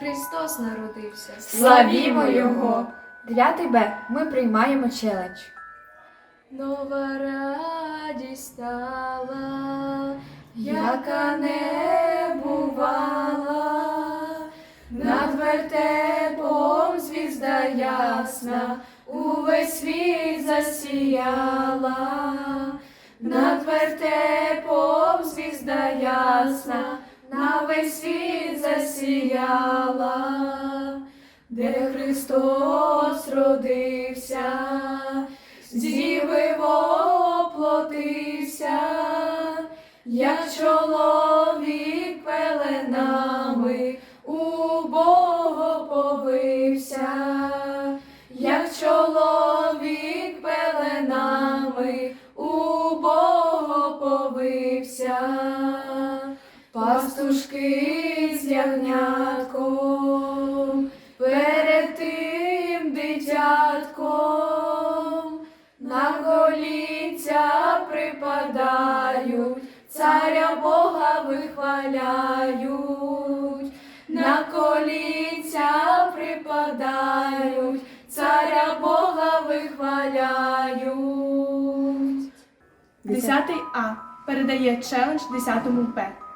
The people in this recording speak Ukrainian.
Христос народився. Славімо Його! 9 Б. Ми приймаємо челендж. Нова радість стала, яка не бувала, над вертепом звізда ясна, увесь світ засіяла, над вертепом звізда ясна, на весь світ засіяла, де Христос родився, з діви воплотився, як чоловік пеленами у Бога повився, як чоловік пеленами у пастушки з ягнятком, перед тим дитятком, на коліця припадають, царя Бога вихваляють, на коліця припадають, царя Бога вихваляють. 10 А передає челендж 10 Б.